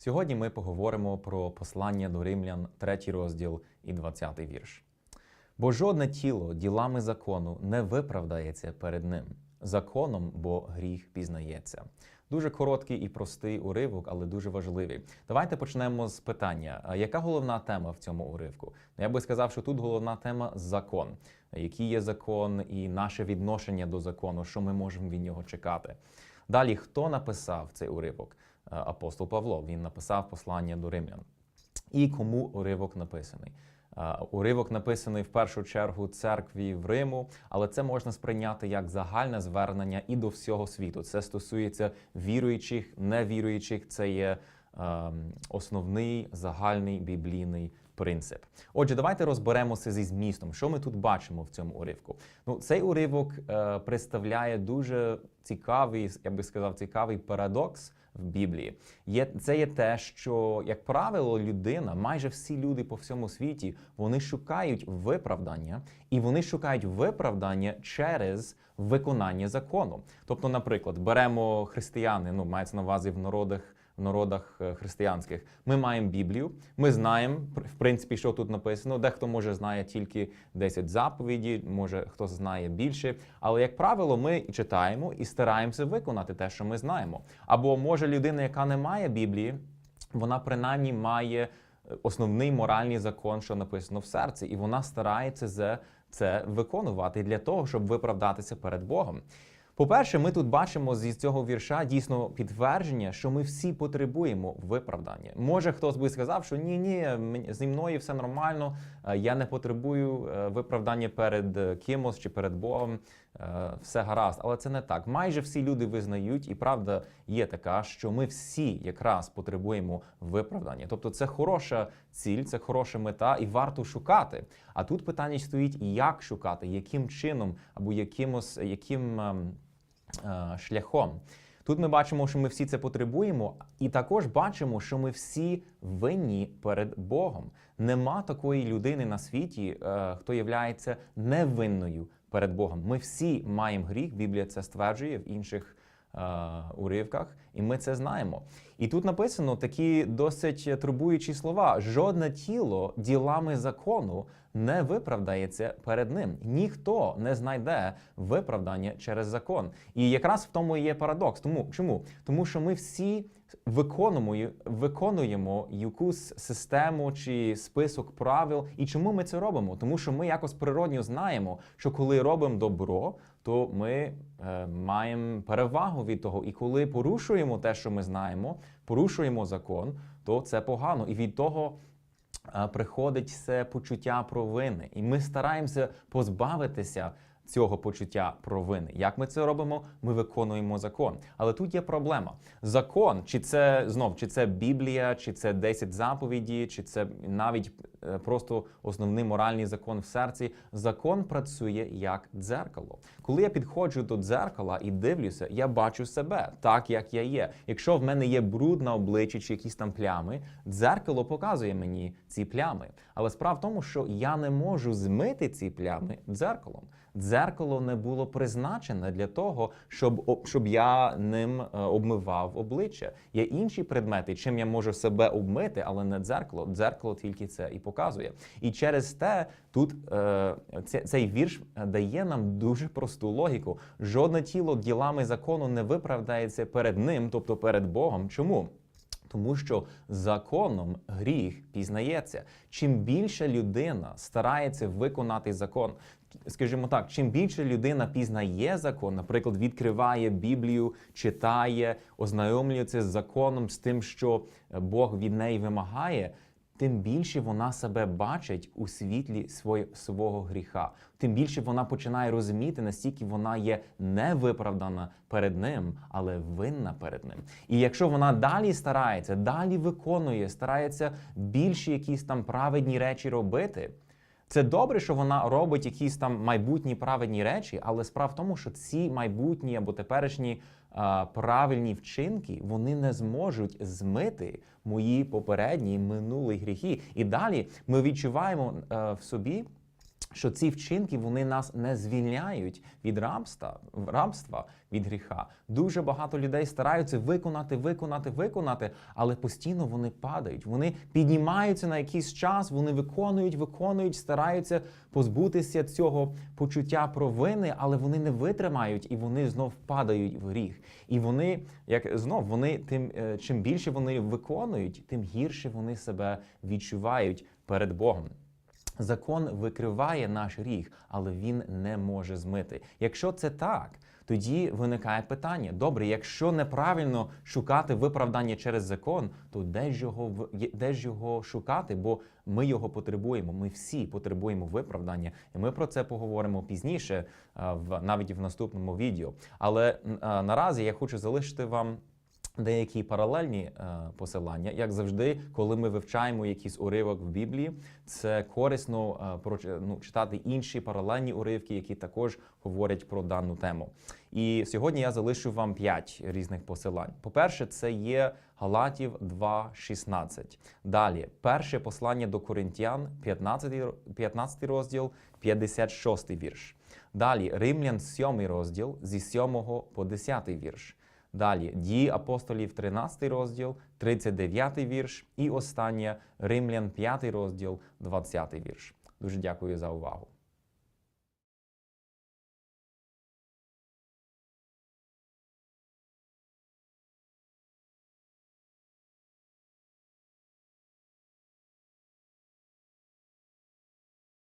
Сьогодні ми поговоримо про послання до римлян, 3 розділ і 20 вірш. Бо жодне тіло ділами закону не виправдається перед ним. Законом, бо гріх пізнається. Дуже короткий і простий уривок, але дуже важливий. Давайте почнемо з питання: яка головна тема в цьому уривку? Я би сказав, що тут головна тема закон. Який є закон і наше відношення до закону, що ми можемо від нього чекати. Далі, хто написав цей уривок? Е, Апостол Павло. Він написав послання до римлян. І кому уривок написаний? Е, Уривок написаний в першу чергу церкві в Риму, але це можна сприйняти як загальне звернення і до всього світу. Це стосується віруючих, невіруючих. Це є е, основний загальний біблійний принцип. Отже, давайте розберемося зі змістом. Що ми тут бачимо в цьому уривку? Ну, цей уривок е, представляє дуже цікавий, я би сказав, цікавий парадокс в Біблії. Є це є те, що як правило, людина, майже всі люди по всьому світі, вони шукають виправдання, і вони шукають виправдання через виконання закону. Тобто, наприклад, беремо християни, ну мається на увазі в народах. В народах е, християнських ми маємо Біблію. Ми знаємо в принципі, що тут написано. Дехто може знає тільки 10 заповіді, може хтось знає більше. Але як правило, ми читаємо і стараємося виконати те, що ми знаємо. Або може людина, яка не має Біблії, вона принаймні має е, основний моральний закон, що написано в серці, і вона старається це виконувати для того, щоб виправдатися перед Богом. По-перше, ми тут бачимо зі цього вірша дійсно підтвердження, що ми всі потребуємо виправдання. Може, хтось би сказав, що ні, ні, зі мною все нормально, е, я не потребую е, виправдання перед е, кимось чи перед Богом, все гаразд. Але це не так. Майже всі люди визнають, і правда є така, що ми всі якраз потребуємо виправдання. Тобто, це хороша ціль, це хороша мета, і варто шукати. А тут питання стоїть, як шукати, яким чином або якимось яким. Е, шляхом. Тут ми бачимо, що ми всі це потребуємо, і також бачимо, що ми всі винні перед Богом. Нема такої людини на світі, е, хто є невинною перед Богом. Ми всі маємо гріх. Біблія це стверджує в інших уривках, і ми це знаємо. І тут написано такі досить турбуючі слова: жодне тіло ділами закону не виправдається перед ним. Ніхто не знайде виправдання через закон. І якраз в тому і є парадокс. Тому чому? Тому що ми всі виконуємо, виконуємо якусь систему чи список правил. І чому ми це робимо? Тому що ми якось природньо знаємо, що коли робимо добро, то ми е, маємо перевагу від того. І коли порушуємо те, що ми знаємо, порушуємо закон, то це погано. І від того е, приходить це почуття провини. І ми стараємося позбавитися цього почуття провини. Як ми це робимо? Ми виконуємо закон. Але тут є проблема. Закон, чи це знов, чи це Біблія, чи це 10 заповіді, чи це навіть просто основний моральний закон в серці. Закон працює як дзеркало. Коли я підходжу до дзеркала і дивлюся, я бачу себе так, як я є. Якщо в мене є бруд на обличчі чи якісь там плями, дзеркало показує мені ці плями. Але справа в тому, що я не можу змити ці плями дзеркалом. Дзеркало не було призначене для того, щоб, щоб я ним е, обмивав обличчя. Є інші предмети, чим я можу себе обмити, але не дзеркало. Дзеркало тільки це і показує. І через те тут е, цей вірш дає нам дуже просту логіку. Жодне тіло ділами закону не виправдається перед ним, тобто перед Богом. Чому? Тому що законом гріх пізнається. Чим більше людина старається виконати закон, скажімо так, чим більше людина пізнає закон, наприклад, відкриває Біблію, читає, ознайомлюється з законом, з тим, що Бог від неї вимагає. Тим більше вона себе бачить у світлі свого гріха, тим більше вона починає розуміти, настільки вона є не виправдана перед ним, але винна перед ним. І якщо вона далі старається, далі виконує, старається більше якісь там праведні речі робити. Це добре, що вона робить якісь там майбутні праведні речі, але справа в тому, що ці майбутні або теперішні а, правильні вчинки вони не зможуть змити мої попередні минулі гріхи. І далі ми відчуваємо е, в собі що ці вчинки вони нас не звільняють від рабства, рабства від гріха. Дуже багато людей стараються виконати, виконати, виконати, але постійно вони падають. Вони піднімаються на якийсь час, вони виконують, виконують, стараються позбутися цього почуття провини, але вони не витримають і вони знов падають в гріх. І вони, як знов, вони тим е, чим більше вони виконують, тим гірше вони себе відчувають перед Богом. Закон викриває наш гріх, але він не може змити. Якщо це так, тоді виникає питання: добре, якщо неправильно шукати виправдання через закон, то де ж його де ж його шукати? Бо ми його потребуємо. Ми всі потребуємо виправдання, і ми про це поговоримо пізніше, в навіть в наступному відео. Але наразі я хочу залишити вам деякі паралельні е, посилання, як завжди, коли ми вивчаємо якийсь уривок в Біблії, це корисно е, проч- ну, читати інші паралельні уривки, які також говорять про дану тему. І сьогодні я залишу вам п'ять різних посилань. По-перше, це є Галатів 2.16. Далі, перше послання до Коринтян, 15, ро- 15 розділ, 56 вірш. Далі Римлян 7 розділ зі 7 по 10 вірш. Далі дії апостолів 13 розділ, 39 вірш. І останнє Римлян 5 розділ, 20 вірш. Дуже дякую за увагу.